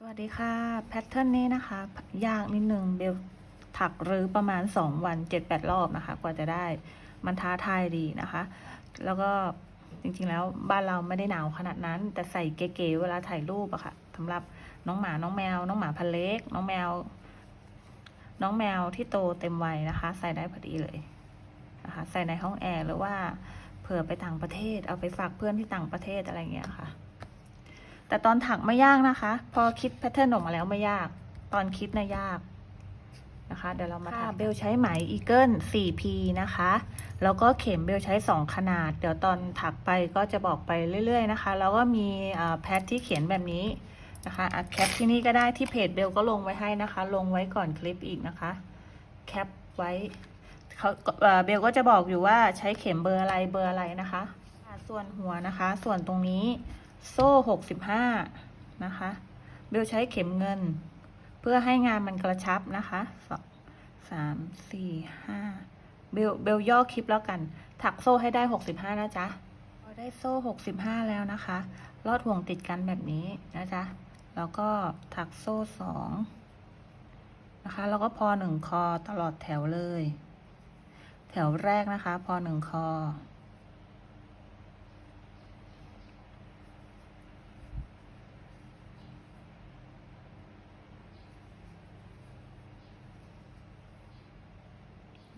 สวัสดีค่ะ แพทเทิร์นนี้นะคะ ยากนิดนึงเบลถักหรือประมาณ 2 วัน 7-8 รอบนะคะ กว่าจะได้มันท้าทายดีนะคะ แล้วก็จริงๆแล้วบ้านเราไม่ได้หนาวขนาดนั้น แต่ใส่เก๋ๆเวลาถ่ายรูปอะค่ะสำหรับน้องหมาน้องแมว น้องหมาพันเล็ก น้องแมว น้องแมวที่โตเต็มวัยนะคะ ใส่ได้พอดีเลยนะคะใส่ในห้องแอร์หรือว่าเผื่อไปต่างประเทศ เอาไปฝากเพื่อนที่ต่างประเทศอะไรเงี้ยค่ะ แต่ตอนถักไม่ยากนะคะ พอคิดแพทเทิร์นออกมาแล้วไม่ยาก ตอนคิดนะยากนะคะ เดี๋ยวเรามาถักเบลใช้ไหมอีเกิล 4P นะคะ แล้วก็เข็มเบลใช้ 2 ขนาด เดี๋ยวตอนถักไปก็จะบอกไปเรื่อย ๆ นะคะ แล้วก็มีอ่าแพทที่เขียนแบบนี้นะคะอะแคปที่นี่ก็ได้ที่เพจเบลก็ลงไว้ให้นะคะ ลงไว้ก่อนคลิปอีกนะคะ แคปไว้เขาเอ่อเบลก็จะบอกอยู่ว่าใช้เข็มเบอร์อะไรเบอร์อะไรนะคะอะส่วนหัวนะคะ ส่วนตรงนี้ โซ่หกสิบห้านะคะเบลใช้เข็มเงิน เพื่อให้งานมันกระชับนะคะสองสามสี่ห้าเบลเบลย่อคลิปแล้วกัน ถักโซ่ให้ได้หกสิบห้านะจ๊ะพอได้โซ่หกสิบห้าแล้วนะคะลอดห่วงติดกันแบบนี้นะจ๊ะแล้วก็ถักโซ่สองนะคะ แล้วก็พอหนึ่งคอตลอดแถวเลย แถวแรกนะคะ พอหนึ่งคอ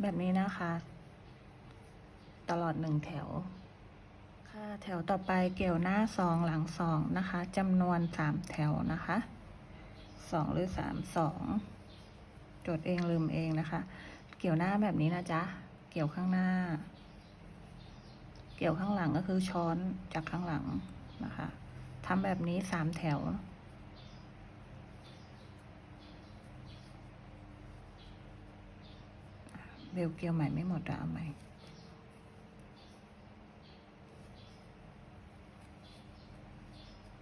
แบบนี้นะคะ ตลอดหนึ่งแถว ค่ะแถวต่อไปเกี่ยวหน้าสองหลังสองนะคะจำนวนสามแถวนะคะสองหรือสามสองจดเองลืมเองนะคะ เกี่ยวหน้าแบบนี้นะจ๊ะเกี่ยวข้างหน้า เกี่ยวข้างหลังก็คือช้อนจากข้างหลังนะคะทำแบบนี้สามแถว เบลเกี่ยวใหม่ไม่หมดอะเอาใหม่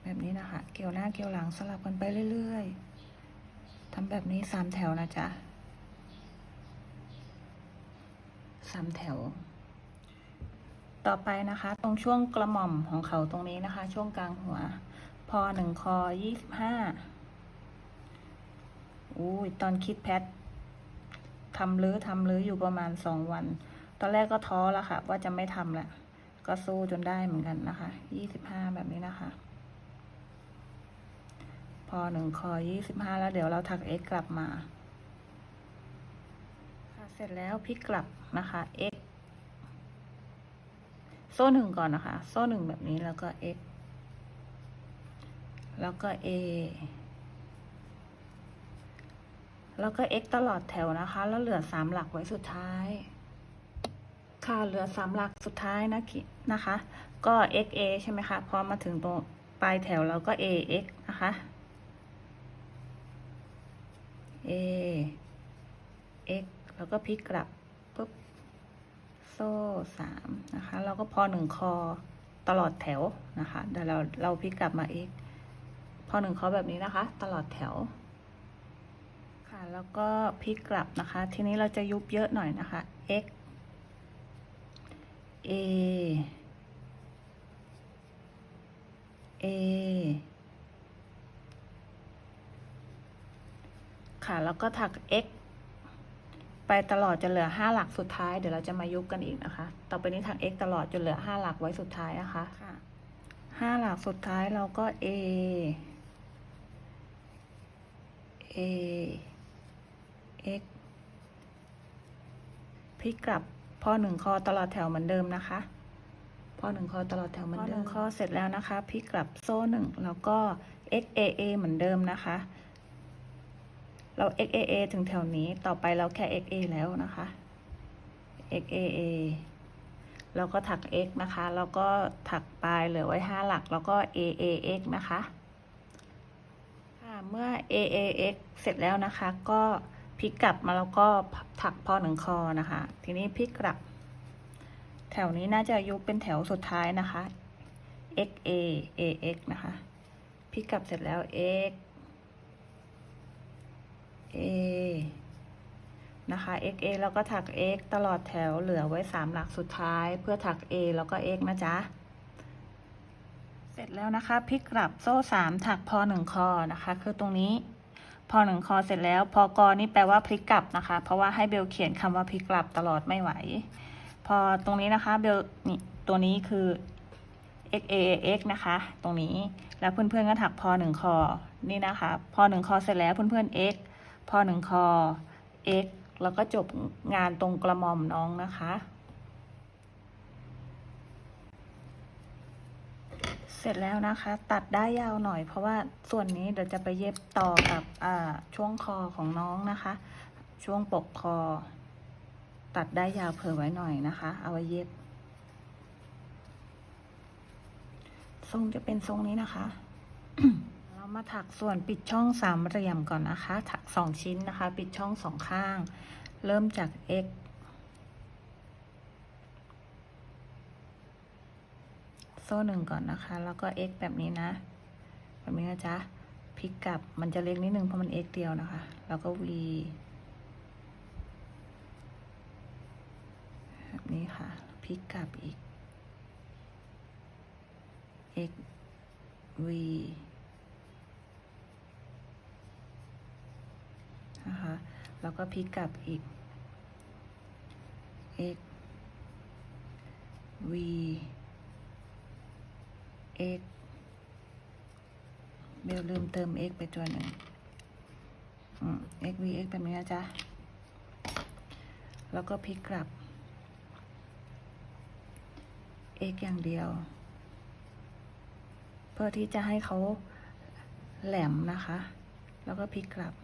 แบบนี้นะคะ เกี่ยวหน้าเกี่ยวหลังสลับกันไปเรื่อยๆทำแบบนี้สามแถวนะจ๊ะสามแถว ต่อไปนะคะ ตรงช่วงกระหม่อมของเขาตรงนี้นะคะ ช่วงกลางหัว พอหนึ่งคอยี่สิบห้าอุ้ยตอนคิดแพท ทำรื้อทำรื้ออยู่ประมาณสองวัน ตอนแรกก็ท้อแล้วค่ะ ว่าจะไม่ทำละก็สู้จนได้เหมือนกันนะคะยี่สิบห้าแบบนี้นะคะ พอหนึ่งคอยี่สิบห้าแล้วเดี๋ยวเราถัก x กลับมาค่ะเสร็จแล้วพลิกกลับนะคะ x โซ่หนึ่งก่อนนะคะ โซ่หนึ่งแบบนี้แล้วก็ x แล้วก็ a แล้วก็ x ตลอดแถวนะคะ แล้วเหลือสามหลักไว้สุดท้าย ค่ะเหลือสามหลักสุดท้ายนะคินะคะ ก็ x a ใช่ไหมคะพอมาถึงตรงปลายแถวเราก็ a x นะคะ a x แล้วก็พลิกกลับปุ๊บโซ่สามนะคะ เราก็พอหนึ่งคอตลอดแถวนะคะเดี๋ยวเราเราพลิกกลับมา x พอหนึ่งคอแบบนี้นะคะ ตลอดแถว ค่ะ แล้วก็พลิกกลับนะคะ ทีนี้เราจะยุบเยอะหน่อยนะคะ x a a ค่ะ แล้วก็ถัก x ไปตลอดจนเหลือห้าหลักสุดท้าย เดี๋ยวเราจะมายุบกันอีกนะคะ ต่อไปนี้ถัก x ตลอดจนเหลือห้าหลักไว้สุดท้ายนะคะค่ะห้าหลักสุดท้ายเราก็ a a x พลิกกลับพอหนึ่งคอตลอดแถวเหมือนเดิมนะคะพอหนึ่งคอตลอดแถวเหมือนเดิมคอเสร็จแล้วนะคะพลิกกลับโซ่หนึ่งแล้วก็ x a a เหมือนเดิมนะคะ เรา x a a ถึงแถวนี้ต่อไปเราแค่ x a แล้วนะคะ x a a แล้วก็ถัก x นะคะ แล้วก็ถักปลายเหลือไว้ห้าหลัก แล้วก็ a a x นะคะ ค่ะ เมื่อ a a x เสร็จแล้วนะคะ ก็ พลิกกลับมาแล้วก็ถักพอหนึ่งคอนะคะ ทีนี้พลิกกลับ แถวนี้น่าจะยุบเป็นแถวสุดท้ายนะคะ x a a x นะคะพลิกกลับเสร็จแล้ว x a นะคะ x a แล้วก็ถัก x ตลอดแถวเหลือไว้สามหลักสุดท้าย เพื่อถัก a แล้วก็ x นะจ๊ะเสร็จแล้วนะคะพลิกกลับโซ่สามถักพอหนึ่งคอนะคะ คือตรงนี้ พอหนึ่งคอเสร็จแล้ว พอกอนี่แปลว่าพลิกกลับนะคะ เพราะว่าให้เบลเขียนคำว่าพลิกกลับตลอดไม่ไหว พอตรงนี้นะคะเบลนี่ตัวนี้คือ x a x นะคะ ตรงนี้แล้วเพื่อนๆก็ถักพอหนึ่งคอนี่นะคะพอหนึ่งคอเสร็จแล้วเพื่อนๆ x พอหนึ่งคอ x แล้วก็จบงานตรงกระหม่อมน้องนะคะ เส ร็จแล้วนะคะ ตัดได้ยาวหน่อย เพราะว่าส่วนนี้เดี๋ยวจะไปเย็บต่อกับช่วงคอของน้องนะคะ ช่วงปกคอ ตัดได้ยาวเผื่อไว้หน่อยนะคะ เอาไว้เย็บ ทรงจะเป็นทรงนี้นะคะ เรามาถักส่วนปิดช่องสามเหลี่ยมก่อนนะคะ ถักสองชิ้นนะคะ ปิดช่องสองข้าง เริ่มจาก x โซ่หนึ่งก่อนนะคะ แล้วก็ x แบบนี้นะ แบบนี้นะจ๊ะพลิกกลับมันจะเล็กนิดนึงเพราะมัน x เดียวนะคะ แล้วก็ v แบบนี้ค่ะพลิกกลับอีก x v นะคะ แล้วก็พลิกกลับอีก x v x เบลลืมเติม x ไปตัวหนึ่งอ x v x แบบนี้นะจ๊ะ แล้วก็พลิกกลับ x อย่างเดียว เพื่อที่จะให้เขาแหลมนะคะ แล้วก็พลิกกลับ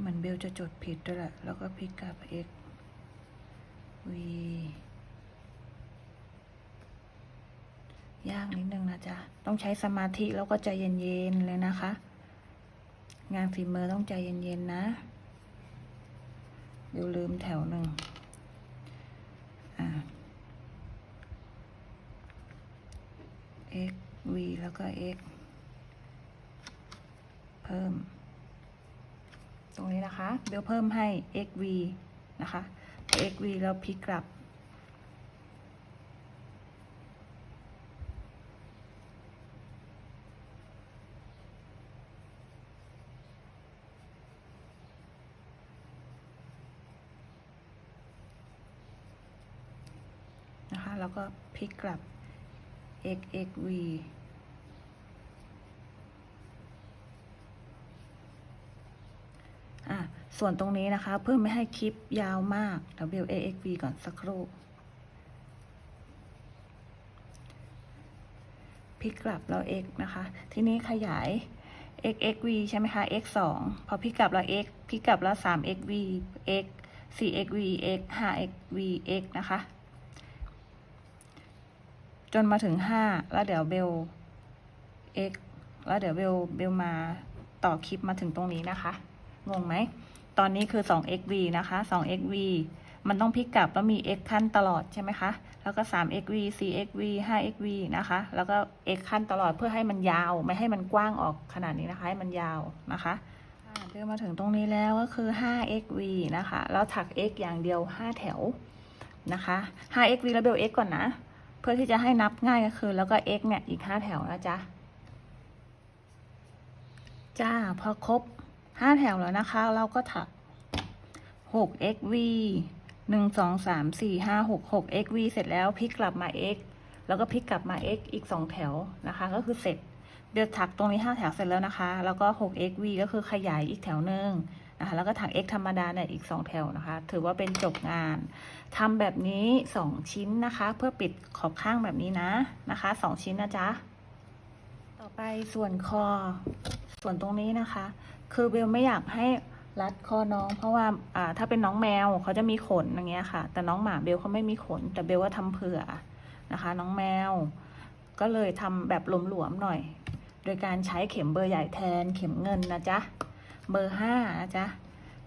เหมือนเบลจะจดผิดด้วยแหละ แล้วก็พลิกกลับ x v ยากนิดนึงนะจ๊ะ ต้องใช้สมาธิแล้วก็ใจเย็นๆเลยนะคะ งานฝีมือต้องใจเย็นๆนะเดี๋ยวลืมแถวหนึ่งอ่า x v แล้วก็ x เพิ่ม รงนี้นะคะ เบลเพิ่มให้ x v นะคะ x v แล้วพลิกกลับ นะคะ แล้วก็พลิกกลับ xv x v อะ ส่วนตรงนี้นะคะ เพื่อไม่ให้คลิปยาวมากเดี๋ยวเบล a x v ก่อนสักครู่พลิกกลับแล้ว x นะคะ ทีนี้ขยาย x x v ใช่ไหมคะ x สองพอพลิกกลับแล้ว x พลิกกลับแล้วสาม x v x สี่ x v x ห้า x v x นะคะ จนมาถึงห้าแล้วเดี๋ยวเบล x แล้วเดี๋ยวเบลเบลมาต่อคลิปมาถึงตรงนี้นะคะ งงไหม ตอนนี้คือ 2xv นะคะ 2xv มันต้องพลิกกลับแล้วมี x ขั้นตลอดใช่ไหมคะ แล้วก็ 3xv 4xv 5xv นะคะ แล้วก็ x ขั้นตลอดเพื่อให้มันยาว ไม่ให้มันกว้างออกขนาดนี้นะคะ ให้มันยาวนะคะอ่าเบลมาถึงตรงนี้แล้วก็คือ 5xv นะคะ แล้วถัก x อย่างเดียว 5 แถวนะคะ 5xv แล้วเบล x ก่อนนะ เพื่อที่จะให้นับง่ายก็คือ แล้วก็ x เนี่ยอีก 5 แถวนะจ๊ะ จ้า พอครบ 5แถวแล้วนะคะ เราก็ถัก 6xv 1 2 3 4 5 6 6xv เสร็จแล้วพลิกกลับมา x แล้วก็พลิกกลับมา x อีก2แถวนะคะ ก็คือเสร็จ เดี๋ยวถักตรงนี้5แถวเสร็จแล้วนะคะ แล้วก็ 6xv ก็คือขยายอีกแถวหนึ่งนะคะแล้วก็ถัก x ธรรมดาเนี่ยอีก 2 แถวนะคะ ถือว่าเป็นจบงานทำแบบนี้ 2 ชิ้นนะคะ เพื่อปิดขอบข้างแบบนี้นะนะคะ 2 ชิ้นนะจ๊ะ ต่อไปส่วนคอ ส่วนตรงนี้นะคะ คือเบลไม่อยากให้รัดคอน้อง เพราะว่าอ่าถ้าเป็นน้องแมวเขาจะมีขนอย่างเงี้ยค่ะ แต่น้องหมาเบลเขาไม่มีขน แต่เบลว่าทำเผื่อนะคะ น้องแมว ก็เลยทำแบบหลวมๆหน่อย โดยการใช้เข็มเบอร์ใหญ่แทนเข็มเงินนะจ๊ะเบอร์ห้านะจ๊ะ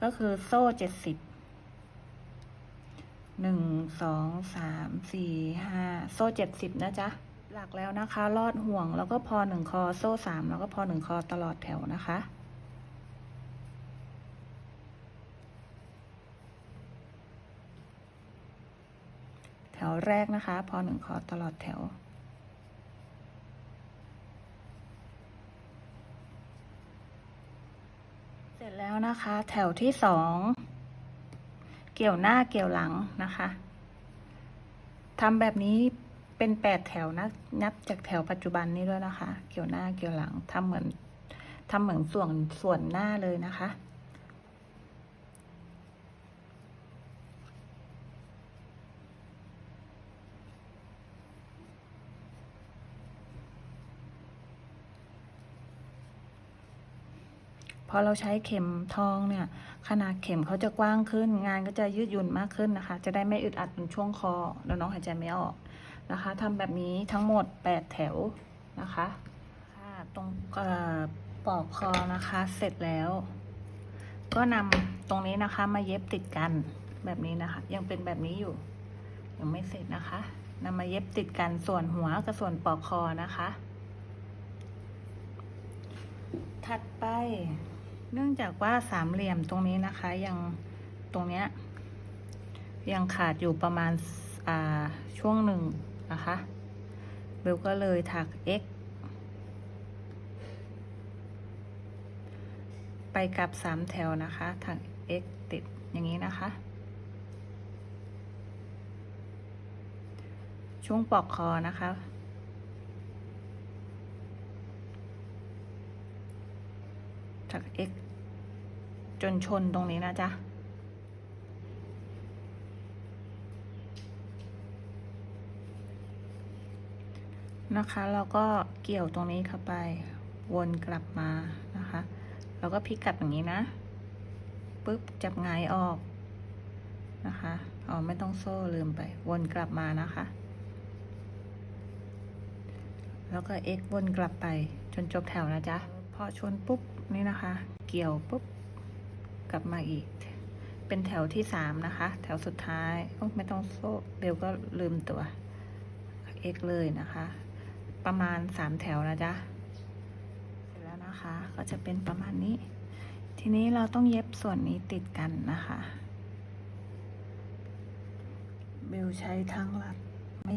ก็คือโซ่เจ็ดสิบหนึ่งสองสามสี่ห้าโซ่เจ็ดสิบนะจ๊ะหลักแล้วนะคะ ลอดห่วงแล้วก็พอหนึ่งคอโซ่สามแล้วก็พอหนึ่งคอตลอดแถวนะคะ วแรกนะคะพอหนึ่งคอตลอดแถว เสร็จแล้วนะคะ แถวที่สองเกี่ยวหน้าเกี่ยวหลังนะคะทำแบบนี้เป็นแปดแถวนะนับจากแถวปัจจุบันนี้ด้วยนะคะ เกี่ยวหน้าเกี่ยวหลังทำเหมือนทำเหมือนส่วนส่วนหน้าเลยนะคะ พ อเราใช้เข็มทองเนี่ยขนาดเข็มเขาจะกว้างขึ้น งานก็จะยืดหยุ่นมากขึ้นนะคะ จะได้ไม่อึดอัดตรงช่วงคอแล้วน้องหายใจไม่ออกนะคะทำแบบนี้ทั้งหมด 8 แถวนะคะค่ะตรงปลอกคอนะคะเสร็จแล้ว ก็นำตรงนี้นะคะมาเย็บติดกันแบบนี้นะคะ ยังเป็นแบบนี้อยู่ ยังไม่เสร็จนะคะนำมาเย็บติดกันส่วนหัวกับส่วนปลอกคอนะคะ ถัดไป เนื่องจากว่าสามเหลี่ยมตรงนี้นะคะยังตรงเนี้ยยังขาดอยู่ประมาณอ่าช่วงหนึ่งนะคะเบลก็เลยถัก x ไปกับสามแถวนะคะถัก x ติดอย่างนี้นะคะ ช่วงปลอกคอนะคะ ถัก x จนชนตรงนี้นะจ๊ะ นะคะ เราก็เกี่ยวตรงนี้เข้าไปวนกลับมานะคะ เราก็พลิกกลับอย่างนี้นะปุ๊บจับหงายออกนะคะอ๋อไม่ต้องโซ่ลืมไป วนกลับมานะคะ แล้วก็ x วนกลับไปจนจบแถวนะจ๊ะ พอชนปุ๊บ นี่นะคะ เกี่ยวปุ๊บกลับมาอีก เป็นแถวที่สามนะคะ แถวสุดท้ายโอ้ไม่ต้องโซ่เบลก็ลืมตัว x เลยนะคะ ประมาณสามแถวนะจ๊ะเสร็จแล้วนะคะ ก็จะเป็นประมาณนี้ ทีนี้เราต้องเย็บส่วนนี้ติดกันนะคะเบลใช้ทั้งหลัดไม่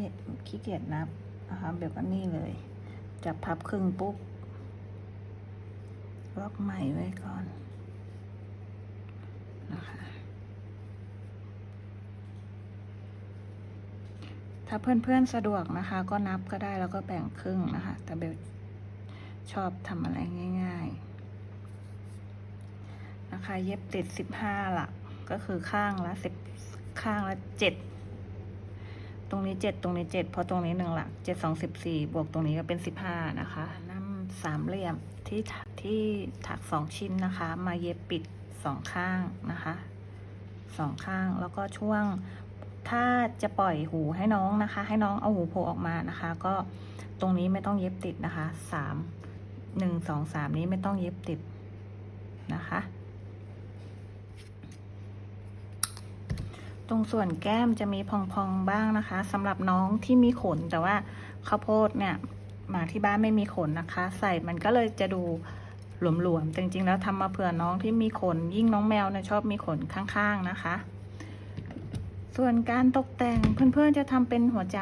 ขี้เกียจนับนะคะเบลก็นี่เลย จับพับครึ่งปุ๊บ ล็อกใหม่ไว้ก่อนนะคะ ถ้าเพื่อนๆสะดวกนะคะ ก็นับก็ได้แล้วก็แบ่งครึ่งนะคะ แต่เบลชอบทำอะไรง่าย ๆ นะคะ เย็บติดสิบห้าหลักก็คือข้างละสิบข้างละเจ็ดตรงนี้เจ็ดตรงนี้เจ็ดเพราะตรงนี้หนึ่งหลักเจ็ดสองสิบสี่บวกตรงนี้ก็เป็นสิบห้านะคะ สามเหลี่ยมที่ที่ถักสองชิ้นนะคะ มาเย็บปิดสองข้างนะคะสองข้างแล้วก็ช่วงถ้าจะปล่อยหูให้น้องนะคะ ให้น้องเอาหูโผล่ออกมานะคะ ก็ตรงนี้ไม่ต้องเย็บติดนะคะสามหนึ่งสองสามนี้ไม่ต้องเย็บติดนะคะ ตรงส่วนแก้มจะมีพองๆบ้างนะคะสำหรับน้องที่มีขนแต่ว่าข้าวโพดเนี่ย มาที่บ้านไม่มีขนนะคะ ใส่มันก็เลยจะดูหลวมๆจริงๆ แล้วทำมาเผื่อน้องที่มีขน ยิ่งน้องแมวเนี่ยชอบมีขนข้างๆนะคะ ส่วนการตกแต่งเพื่อนๆจะทำเป็นหัวใจ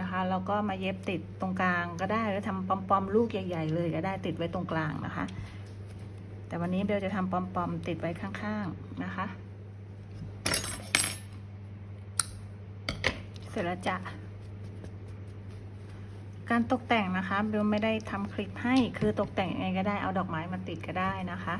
นะคะแล้วก็มาเย็บติดตรงกลางก็ได้หรือทำปอมๆลูกใหญ่ ๆ เลยก็ได้ติดไว้ตรงกลางนะคะ แต่วันนี้เบลจะทำปอมๆติดไว้ข้างๆนะคะ เสร็จแล้วจ้ะ การตกแต่งนะคะเบลไม่ได้ทำคลิปให้คือตกแต่งยังไงก็ได้เอาดอกไม้มาติดก็ได้นะคะ